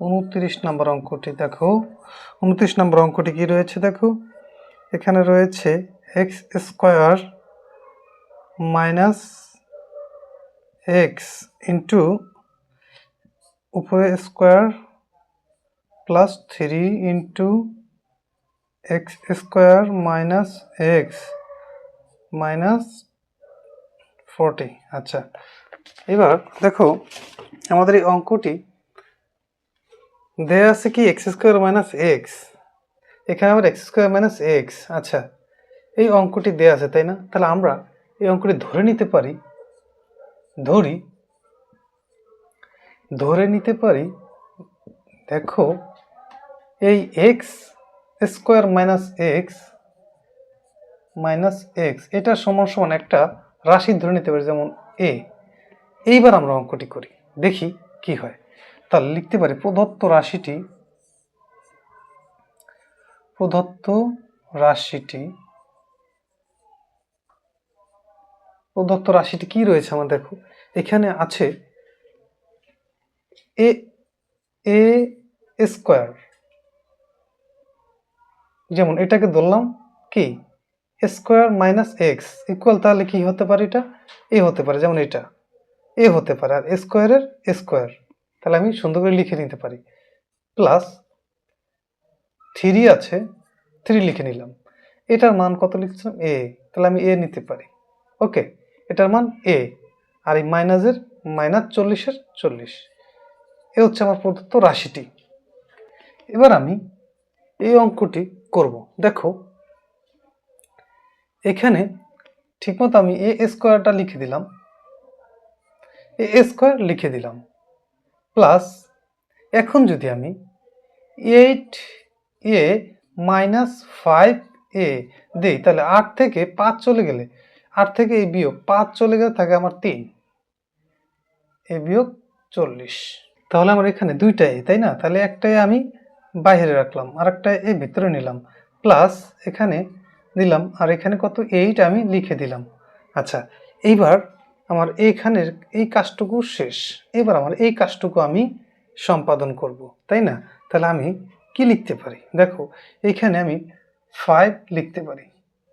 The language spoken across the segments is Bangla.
উনত্রিশ নম্বর অঙ্কটি দেখো। উনত্রিশ নম্বর অঙ্কটি কি রয়েছে দেখো? এখানে রয়েছে x square minus x into উপরে square plus three into x square minus x minus forty আচ্ছা এবার দেখো, আমাদের এই অঙ্কটি দেয়া আছে কি? এক্স স্কোয়ার মাইনাস এক্স এখানে আবার এক্স স্কোয়ার মাইনাস এক্স আচ্ছা এই অঙ্কটি দেয়া আছে, তাই না? তাহলে আমরা এই অঙ্কটি ধরে নিতে পারি। ধরি। ধরে নিতে পারি, দেখো, এই x square minus x minus x এটা সমান সমান একটা রাশি ধরে নিতে পারি, যেমন এ এইবার আমরা অঙ্কটি করি, দেখি কি হয়। তাহলে লিখতে পারি। প্রদত্ত রাশিটি প্রদত্ত রাশিটি প্রদত্ত রাশিটি কি রয়েছে আমার দেখো। এখানে আছে এ এ স্কোয়ার। যেমন এটাকে ধরলাম কি? স্কোয়ার মাইনাস এক্স ইকুয়াল তাহলে কি হতে পারে এটা? এ হতে পারে, যেমন এটা। এ হতে পারে, আর স্কোয়ারের স্কোয়ার। তাহলে আমি সুন্দর করে লিখে নিতে পারি। প্লাস থ্রি আছে থ্রি লিখে নিলাম। এটার মান কত লিখছিলাম? এ তাহলে আমি এ নিতে পারি। ওকে এটার মান এ আর এই মাইনাসের মাইনাস চল্লিশের চল্লিশ। এ হচ্ছে আমার প্রদত্ত রাশিটি। এবার আমি এই অঙ্কটি করব। দেখো, এখানে ঠিকমতো আমি এ স্কোয়ারটা লিখে দিলাম। এ স্কোয়ার লিখে দিলাম। প্লাস এখন যদি আমি eight a minus five a দিই, তাহলে আট থেকে পাঁচ চলে গেলে, আট থেকে এই বিয়োগ পাঁচ চলে গেলে থাকে আমার তিন, এ বিয়োগ চল্লিশ। তাহলে আমার এখানে দুইটা তাই না? তাহলে একটাই আমি বাইরে রাখলাম আর একটা এ ভিতরে নিলাম, প্লাস এখানে দিলাম আর এখানে কত? এইট আমি লিখে দিলাম। আচ্ছা এইবার আমার এইখানের এই কাজটুকু শেষ। এবার আমার এই কাজটুকু আমি সম্পাদন করব, তাই না? তাহলে আমি কি লিখতে পারি? দেখো, এইখানে আমি ফাইভ লিখতে পারি।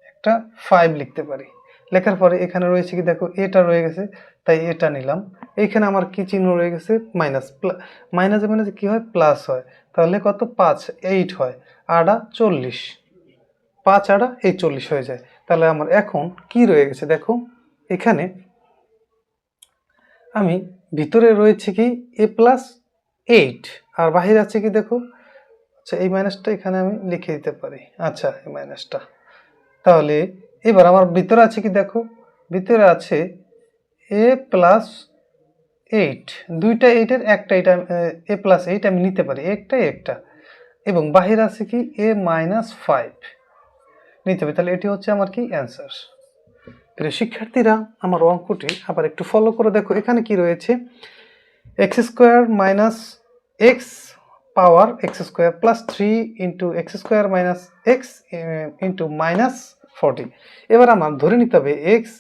একটা ফাইভ লিখতে পারি। লেখার পরে এখানে রয়েছে কি, দেখো, এটা রয়ে গেছে, তাই এটা নিলাম। এইখানে আমার কি চিহ্ন রয়ে গেছে? মাইনাস মাইনাসে মাইনাসে কী হয়? প্লাস হয়। তাহলে কত? পাঁচ এইট হয়। আড়া চল্লিশ। পাঁচ আড়া এই চল্লিশ হয়ে যায়। তাহলে আমার এখন কি রয়ে গেছে? দেখো, এখানে আমি ভিতরে রয়েছে কি এ প্লাস এইট আর বাহির আছে কি দেখো? আচ্ছা এই মাইনাসটা এখানে আমি লিখে দিতে পারি। আচ্ছা এই মাইনাসটা তাহলে এবার আমার ভিতরে আছে কি দেখো? ভিতরে আছে এ প্লাস এইট দুইটা এইটের একটা এটা, এ প্লাস এইট আমি নিতে পারি। একটা একটা। এবং বাহির আছে কি এ মাইনাস ফাইভ নিতে হবে। তাহলে এটি হচ্ছে আমার কি অ্যান্সার প্রিয় শিক্ষার্থীরা আমার অঙ্কটি আবার একটু ফলো করে দেখো। এখানে কি রয়েছে? X square minus x power x square plus three into x square minus x into minus forty এবার আমার ধরে নিতে হবে এক্স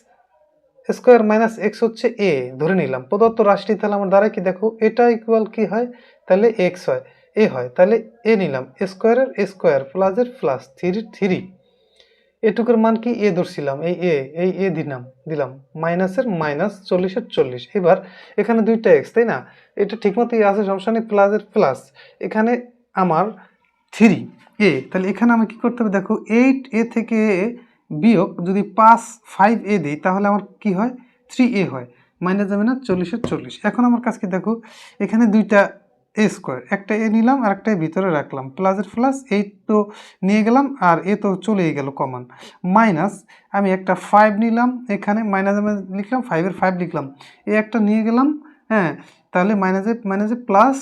স্কোয়ার মাইনাস এক্স হচ্ছে এ ধরে নিলাম। প্রদত্ত রাশিটি তাহলে আমার দ্বারা কি দেখো, এটা ইকুয়াল কি হয়? তাহলে এক্স হয়। এ হয়। তাহলে এ নিলাম। স্কোয়ারের স্কোয়ার প্লাসের প্লাস থ্রি থ্রি এটুকুর মান কি? এ ধরছিলাম। এই এ এই এ দিলাম দিলাম। মাইনাসের মাইনাস চল্লিশের চল্লিশ। এবার এখানে দুইটা এক্স তাই না? এটা ঠিকমতোই আছে, সমস্যা নেই প্লাসের প্লাস এখানে আমার থ্রি এ তাহলে এখানে আমি কি করতে হবে? দেখো এইট এ থেকে এ বিয়োগ যদি পাঁচ ফাইভ এ দিই, তাহলে আমার কি হয়? থ্রি এ হয়। মাইনাস যাবে না, চল্লিশের চল্লিশ। এখন আমার কাছে দেখো, এখানে দুইটা এ স্কোয়ার একটা এ নিলাম আর একটা ভিতরে রাখলাম। প্লাসের প্লাস এইট তো নিয়ে গেলাম, আর এ তো চলেই গেল কমন মাইনাস আমি একটা ফাইভ নিলাম, এখানে মাইনাসে লিখলাম ফাইভের ফাইভ লিখলাম। এ একটা নিয়ে গেলাম হ্যাঁ তাহলে মাইনাসে মাইনাসে প্লাস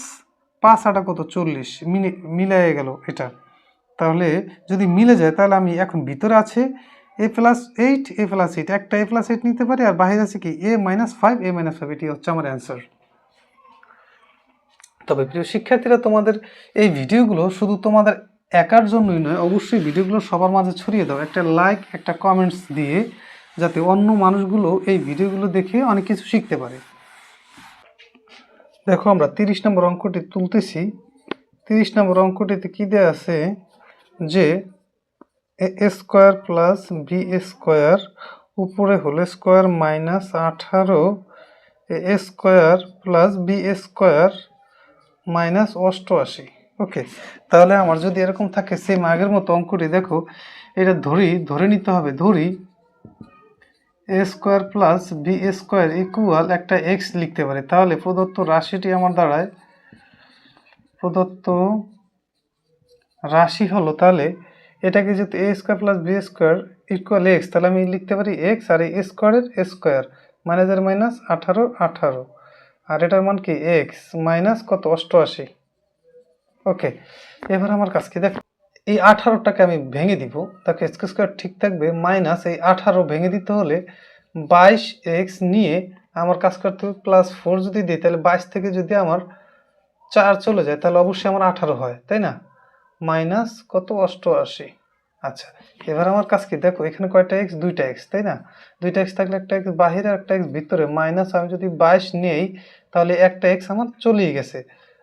পাঁচ আটা কত? চল্লিশ। মিলে মিলাই গেল এটা। তাহলে যদি মিলে যায়, তাহলে আমি এখন ভিতরে আছে a plus eight a plus eight একটা এ প্লাস এইট নিতে পারি, আর বাইরে আছে কি? A minus five A minus five এটি হচ্ছে আমার অ্যান্সার তবে প্রিয় শিক্ষার্থীরা, তোমাদের এই ভিডিওগুলো শুধু তোমাদের একার জন্যই নয়, অবশ্যই ভিডিওগুলো সবার মাঝে ছড়িয়ে দাও। একটা লাইক একটা কমেন্টস দিয়ে যাতে অন্য মানুষগুলো এই ভিডিওগুলো দেখে অনেক কিছু শিখতে পারে। দেখো, আমরা তিরিশ নম্বর অঙ্কটি তুলতেছি। তিরিশ নম্বর অঙ্কটিতে কি দেওয়া আছে? যে A square plus B square উপরে হলে স্কোয়ার মাইনাস আঠারো, A square plus B square minus অষ্টআশি। ওকে তাহলে আমার যদি এরকম থাকে সেম আগের মতো অঙ্কটি দেখো, এটা ধরি, ধরে নিতে হবে, ধরি A square plus B square equal একটা এক্স লিখতে পারি। তাহলে প্রদত্ত রাশিটি আমার দাঁড়ায় প্রদত্ত রাশি হলো, তাহলে এটাকে যেহেতু A square plus B square equal X তাহলে আমি লিখতে পারি এক্স আর এই স্কোয়ারের স্কোয়ার মাইনাসের মাইনাস আঠারো আঠারো। আর এটার মান কি? এক্স মাইনাস কত? অষ্টআশি। ওকে এবার আমার কাজ কি দেখ, এই আঠারোটাকে আমি ভেঙে দিব, তাকে এক্স স্কোয়ার ঠিক থাকবে মাইনাস এই আঠারো ভেঙে দিতে হলে বাইশ এক্স নিয়ে আমার কাজ করতে হবে প্লাস ফোর যদি দিই, তাহলে বাইশ থেকে যদি আমার চার চলে যায়, তাহলে অবশ্যই আমার আঠারো হয়, তাই না? মাইনাস কত? অষ্টআশি। আচ্ছা এবার আমার কাজ কি? দেখো, এখানে কয়টা এক্স দুইটা এক্স তাই না? দুইটা এক্স থাকলে একটা এক্স বাহিরে আর একটা এক্স ভিতরে। মাইনাস আমি যদি বাইশ নেই, তাহলে একটা এক্স আমার চলেই গেছে।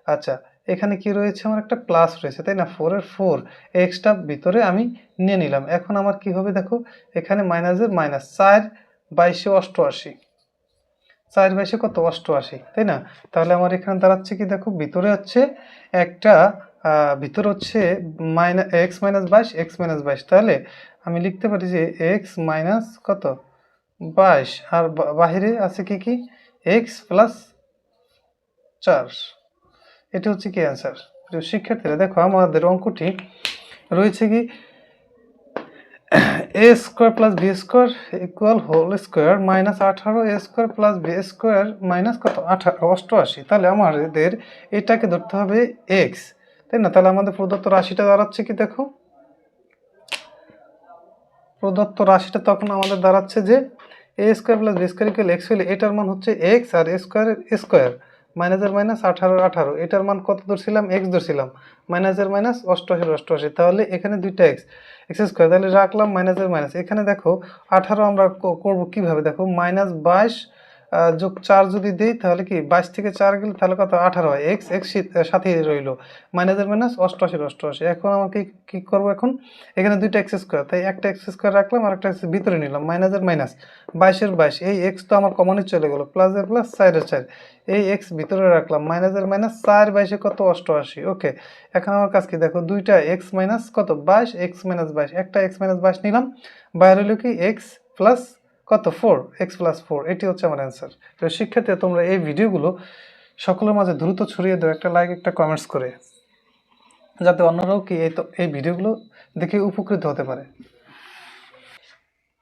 আচ্ছা এখানে কি রয়েছে? আমার একটা প্লাস রয়েছে, তাই না? ফোরের ফোর এক্সটা ভিতরে আমি নিয়ে নিলাম। এখন আমার কি হবে দেখো? এখানে মাইনাসের মাইনাস চার বাইশে অষ্টআশি। চার বাইশে কত? অষ্টআশি, তাই না? তাহলে আমার এখানে দাঁড়াচ্ছে কি? দেখো, ভিতরে হচ্ছে একটা ভিতরে হচ্ছে মাইনাস এক্স মাইনাস বাইশ এক্স মাইনাস বাইশ। তাহলে আমি লিখতে পারি যে এক্স মাইনাস কত? বাইশ। আর বাহিরে আছে কি কি? এক্স প্লাস চার। এটা হচ্ছে কি অ্যান্সার শিক্ষার্থীরা, দেখো আমাদের অঙ্কটি রয়েছে কি? A square plus B square equal whole square minus আঠারো A square plus B square minus কত? আঠারো অষ্টআশি। তাহলে আমাদের এটাকে ধরতে হবে এক্স তাই না? তাহলে আমাদের প্রদত্ত রাশিটা দাঁড়াচ্ছে কি দেখো? প্রদত্ত রাশিটা তখন আমাদের দাঁড়াচ্ছে যে A square plus B square equal X হলে এটার মান হচ্ছে এক্স আর এ স্কোয়ার স্কোয়ার মাইনাসের মাইনাস আঠারো আঠারো। এটার মান কত ধরছিলাম? এক্স ধরছিলাম। মাইনাসের মাইনাস অষ্টআশি অষ্টআশি। তাহলে এখানে দুইটা এক্স এক্স স্কোয়ার তাহলে রাখলাম মাইনাসের মাইনাস এখানে দেখো আঠারো আমরা করব কীভাবে? দেখো মাইনাস বাইশ যোগ চার যদি দিই, তাহলে কি বাইশ থেকে চার গেলে তাহলে কত? আঠারো হয়। এক্স এক্স সাথে রইল। মাইনাসের মাইনাস অষ্টআশি অষ্টআশি। এখন আমাকে কি করব এখন? এখানে দুইটা এক্স স্কোয়ার তাই একটা এক্স স্কোয়ার রাখলাম আর একটা ভিতরে নিলাম। মাইনাসের মাইনাস বাইশের বাইশ এই এক্স তো আমার কমনই চলে গেলো। প্লাসের প্লাস চারের চার এই এক্স ভিতরে রাখলাম। মাইনাসের মাইনাস চার বাইশে কত? অষ্টআশি। ওকে এখন আমার কাজ কি? দেখো, দুইটা এক্স মাইনাস কত? বাইশ। এক্স মাইনাস বাইশ। একটা এক্স মাইনাস বাইশ নিলাম। বাইরে হলো কি? এক্স প্লাস কত? ফোর এক্স প্লাস ফোর এটি হচ্ছে আমার অ্যান্সার তো শিক্ষার্থী, তোমরা এই ভিডিওগুলো সকলের মাঝে দ্রুত ছড়িয়ে দাও, একটা লাইক একটা কমেন্টস করে, যাতে অন্যরাও কি এই তো, এই ভিডিওগুলো দেখে উপকৃত হতে পারে।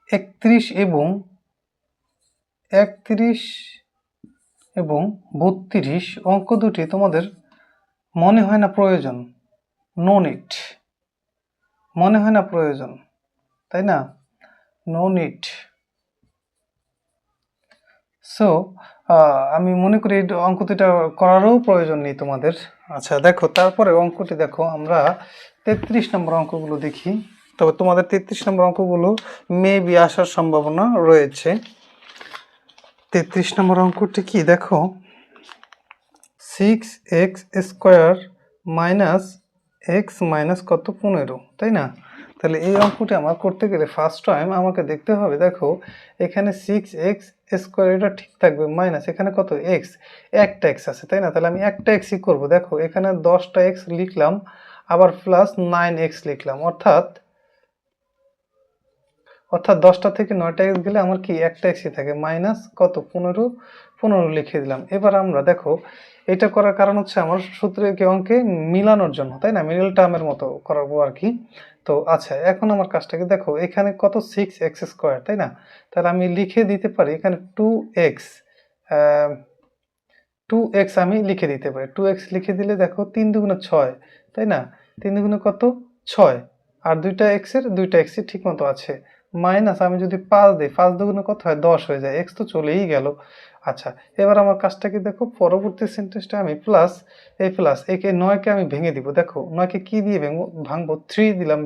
একত্রিশ এবং একত্রিশ এবং বত্রিশ অঙ্ক দুটি তোমাদের মনে হয় না প্রয়োজন। নো নিট মনে হয় না প্রয়োজন। তাই না? নো নিট সো আমি মনে করি এই অঙ্ক করারও প্রয়োজন নেই তোমাদের। আচ্ছা দেখো, তারপরে অঙ্কটি দেখো, আমরা তেত্রিশ নম্বর অঙ্কগুলো দেখি। তবে তোমাদের তেত্রিশ নম্বর অঙ্কগুলো মেবি আসার সম্ভাবনা রয়েছে। তেত্রিশ নম্বর অঙ্কটি কি? দেখো six X square minus X minus কত? পনেরো, তাই না? তাহলে এই অঙ্কটি আমার করতে গেলে ফার্স্ট টাইম আমাকে দেখতে হবে। দেখো, এখানে সিক্স এক্স স্কোয়ার এটা ঠিক থাকবে মাইনাস এখানে কত? এক্স একটা এক্স আছে, তাই না? তাহলে আমি একটা এক্সই করব, দেখো, এখানে দশটা এক্স লিখলাম, আবার প্লাস নাইন এক্স লিখলাম, অর্থাৎ অর্থাৎ দশটা থেকে নয়টা এক্স গেলে আমার কি, একটা এক্সই থাকে মাইনাস কত? পনেরো পনেরো লিখে দিলাম। এবার আমরা দেখো, এটা করার কারণ হচ্ছে আমার সূত্রে কি অঙ্কে মিলানোর জন্য, তাই না? মিডল টার্মের মতো করাবো আর কি। তো আচ্ছা এখন আমার কাজটাকে দেখো, এখানে কত সিক্স এক্স স্কোয়ার তাই না? তাহলে আমি লিখে দিতে পারি, এখানে টু এক্স টু এক্স আমি লিখে দিতে পারি। টু এক্স লিখে দিলে দেখো তিন দুগুণে ছয়, তাই না? তিন দুগুণে কত? ছয়। আর দুইটা এক্সের দুইটা এক্সই ঠিক মতো আছে। মাইনাস আমি যদি পাঁচ দিই, পাঁচ দুগুণে কত হয়? দশ হয়ে যায়। এক্স তো চলেই গেল। আচ্ছা এবার আমার কাজটা কি দেখো? পরবর্তী সেন্টেন্সটা আমি প্লাস এই প্লাস একে নয়কে আমি ভেঙে দিব। দেখো, নয়কে কি দিয়ে ভেঙবো? ভাঙবো? থ্রি দিলাম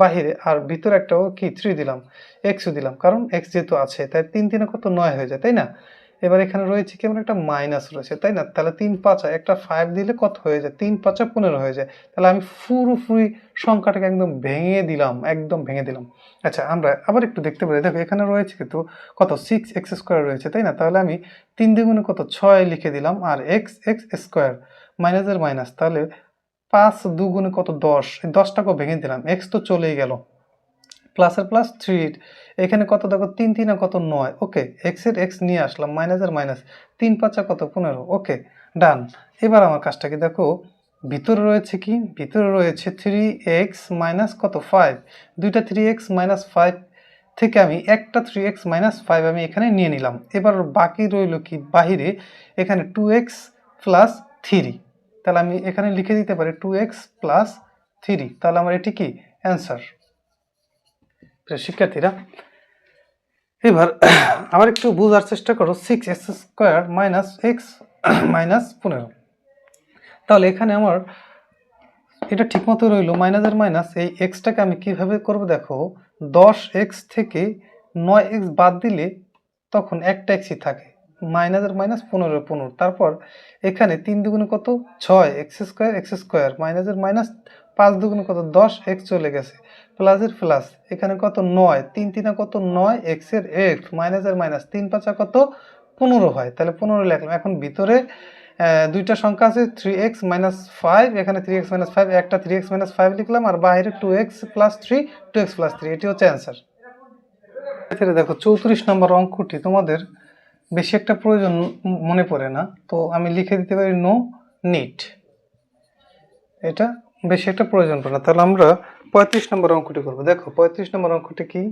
বাহিরে। আর ভিতরে একটাও কি? থ্রি দিলাম। এক্সও দিলাম। কারণ এক্স যেহেতু আছে, তাই তিন তিনে কত? নয় হয়ে যায়, তাই না? এবার এখানে রয়েছে কি? আমার একটা মাইনাস রয়েছে, তাই না? তাহলে তিন পাঁচা, একটা ফাইভ দিলে কত হয়ে যায়? তিন পাঁচা পনেরো হয়ে যায়। তাহলে আমি পুরোপুরি সংখ্যাটাকে একদম ভেঙে দিলাম, একদম ভেঙে দিলাম। আচ্ছা আমরা আবার একটু দেখতে পারি। দেখো, এখানে রয়েছে কিন্তু কত? সিক্স এক্স স্কোয়ার রয়েছে, তাই না? তাহলে আমি তিন দ্বিগুণে কত? ছয় লিখে দিলাম, আর এক্স এক্স স্কোয়ার মাইনাসের মাইনাস তাহলে পাঁচ দুগুণে কত? দশ। এই দশটাকেও ভেঙে দিলাম এক্স তো চলেই গেল। প্লাসের প্লাস থ্রি এখানে কত দেখো, তিন তিন কত নয়। ওকে এক্সের এক্স নিয়ে আসলাম মাইনাসের মাইনাস তিন পাঁচা কত? পনেরো। ওকে ডান এবার আমার কাজটাকে দেখো, ভিতরে রয়েছে কি? ভিতরে রয়েছে থ্রি এক্স মাইনাস কত? ফাইভ দুইটা থ্রি এক্স মাইনাস ফাইভ থেকে আমি একটা থ্রি এক্স মাইনাস ফাইভ আমি এখানে নিয়ে নিলাম। এবার বাকি রইল কি? বাহিরে এখানে টু এক্স প্লাস থ্রি তাহলে আমি এখানে লিখে দিতে পারি টু এক্স প্লাস থ্রি তাহলে আমার এটি কি? অ্যান্সার শিক্ষার্থীরা। এবার আবার একটু বোঝার চেষ্টা করো six X square minus X minus পনেরো। তাহলে এখানে আমার এটা ঠিকমতো রইল মাইনাসের মাইনাস এই এক্সটাকে আমি কীভাবে করব দেখো, দশ এক্স থেকে নয় এক্স বাদ দিলে তখন একটা এক্সই থাকে। মাইনাসের মাইনাস পনেরো পনেরো। তারপর এখানে তিন দুগুণে কত? ছয়, এক্স স্কোয়ার এক্স স্কোয়ার। মাইনাসের মাইনাস পাঁচ দুগুণে কত? দশ, এক্স চলে গেছে। প্লাসের প্লাস, এখানে কত? নয়। তিন তিনা কত? নয়, এক্সের এক্স। মাইনাসের মাইনাস তিন পাঁচা কত? পনেরো হয়। তাহলে পনেরো লিখলাম। এখন ভিতরে দুইটা সংখ্যা আছে থ্রি এক্স মাইনাস ফাইভ এখানে থ্রি এক্স মাইনাস ফাইভ একটা থ্রি এক্স মাইনাস ফাইভ লিখলাম। আর বাইরে two X plus three two X plus three এটি হচ্ছে অ্যান্সার দেখো, চৌত্রিশ নম্বর অঙ্কটি তোমাদের বেশি একটা প্রয়োজন মনে পড়ে না। তো আমি লিখে দিতে পারি নো নিট এটা বেশি একটা প্রয়োজন পড়ে না। তাহলে আমরা পঁয়ত্রিশ নম্বর অঙ্কটি করব। দেখো, পঁয়ত্রিশ নম্বর অঙ্কটি কি?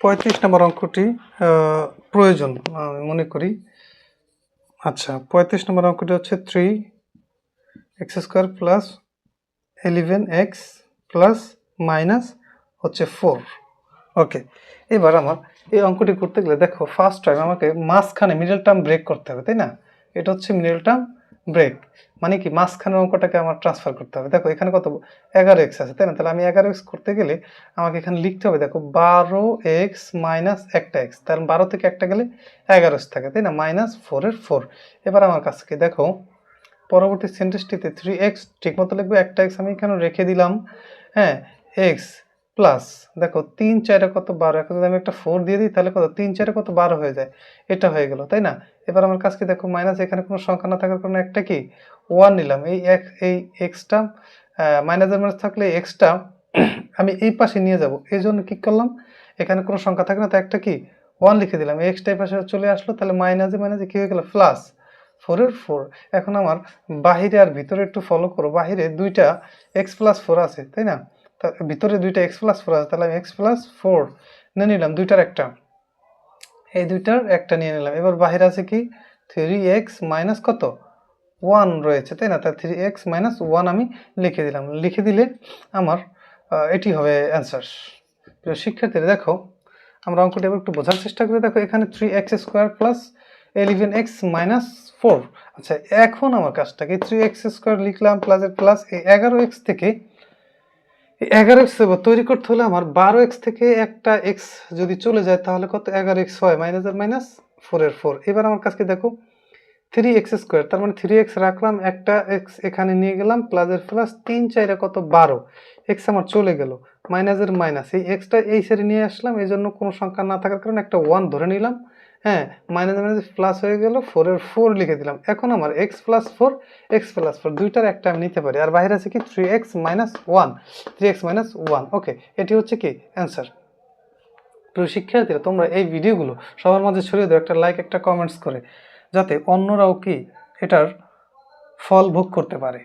পঁয়ত্রিশ নম্বর অঙ্কটি প্রয়োজন, আমি মনে করি। আচ্ছা পঁয়ত্রিশ নম্বর অঙ্কটি হচ্ছে three X square plus eleven X plus minus হচ্ছে ফোর ওকে এবার আমার এই অঙ্কটি করতে গেলে দেখো ফার্স্ট টাইম আমাকে মাঝখানে মিডল টার্ম ব্রেক করতে হবে, তাই না? এটা হচ্ছে মিডল টার্ম ব্রেক মানে কি মাঝখানের অঙ্কটাকে আমার ট্রান্সফার করতে হবে। দেখো এখানে কত, এগারো এক্স আছে, তাই না? তাহলে আমি এগারো এক্স করতে গেলে আমাকে এখানে লিখতে হবে, দেখো বারো এক্স মাইনাস একটা এক্স তার বারো থেকে একটা গেলে এগারো এক্স থাকে, তাই না? মাইনাস ফোরের ফোর এবার আমার কাছে কি, দেখো পরবর্তী সেন্টেন্সটিতে থ্রি এক্স ঠিকমতো লিখবে, একটা এক্স আমি এখানে রেখে দিলাম হ্যাঁ এক্স প্লাস দেখো তিন চারে কত বারো? এখন যদি আমি একটা ফোর দিয়ে দিই, তাহলে কত? তিন চারে কত বারো হয়ে যায়? এটা হয়ে গেল, তাই না? এবার আমার কাছে দেখো মাইনাস এখানে কোনো সংখ্যা না থাকার কারণে একটা কি? ওয়ান নিলাম। এই এক, এই এক্সটা মাইনাসের মাইনাস থাকলে এক্সটা আমি এই পাশে নিয়ে যাব। এই জন্য কী করলাম? এখানে কোনো সংখ্যা থাকে না তো একটা কি? ওয়ান লিখে দিলাম। এক্সটা এই পাশে চলে আসলো, তাহলে মাইনাসে মাইনাসে কী হয়ে গেল? প্লাস ফোরের ফোর এখন আমার বাহিরে আর ভিতরে একটু ফলো করো। বাহিরে দুইটা এক্স প্লাস ফোর আছে, তাই না? ভিতরে দুইটা এক্স প্লাস ফোর আছে, তাহলে আমি এক্স প্লাস ফোর নিয়ে নিলাম, দুইটার একটা। এই দুইটার একটা নিয়ে নিলাম। এবার বাহিরে আছে কি? থ্রি এক্স মাইনাস কত? ওয়ান রয়েছে, তাই না? তাই থ্রি এক্স মাইনাস ওয়ান আমি লিখে দিলাম। লিখে দিলে আমার এটি হবে অ্যান্সার প্রিয় শিক্ষার্থীরা, দেখো, আমরা অঙ্কটি একটু বোঝার চেষ্টা করে। দেখো, এখানে three X square plus eleven X minus four আচ্ছা এখন আমার কাজটাকে থ্রি এক্স স্কোয়ার লিখলাম প্লাসের প্লাস এই এগারো এক্স থেকে এগারো এক্স তৈরি করতে হলে আমার বারো এক্স থেকে একটা এক্স যদি চলে যায়, তাহলে কত? এগারো এক্স হয় মাইনাসের মাইনাস ফোরের ফোর এবার আমার কাছকে দেখো থ্রি এক্স স্কোয়ার তার মানে থ্রি এক্স রাখলাম, একটা এক্স এখানে নিয়ে গেলাম প্লাসের প্লাস তিন চাইরে কত? বারো। এক্স আমার চলে গেল মাইনাসের মাইনাস এই এক্সটা এই সাইডে নিয়ে আসলাম এই জন্য কোনো সংখ্যা না থাকার কারণে একটা ওয়ান ধরে নিলাম। হ্যাঁ মাইনাস মাইনাস প্লাস হয়ে গেল ফোরের ফোর লিখে দিলাম। এখন আমার X plus four X plus four দুইটার একটা আমি নিতে পারি। আর বাইরে আছে কি? Three X minus one three X minus one okay এটি হচ্ছে কি? অ্যান্সার প্রিয় শিক্ষার্থীরা, তোমরা এই ভিডিওগুলো সবার মাঝে ছড়িয়ে দাও, একটা লাইক একটা কমেন্টস করে, যাতে অন্যরাও কি এটার ফল ভোগ করতে পারে।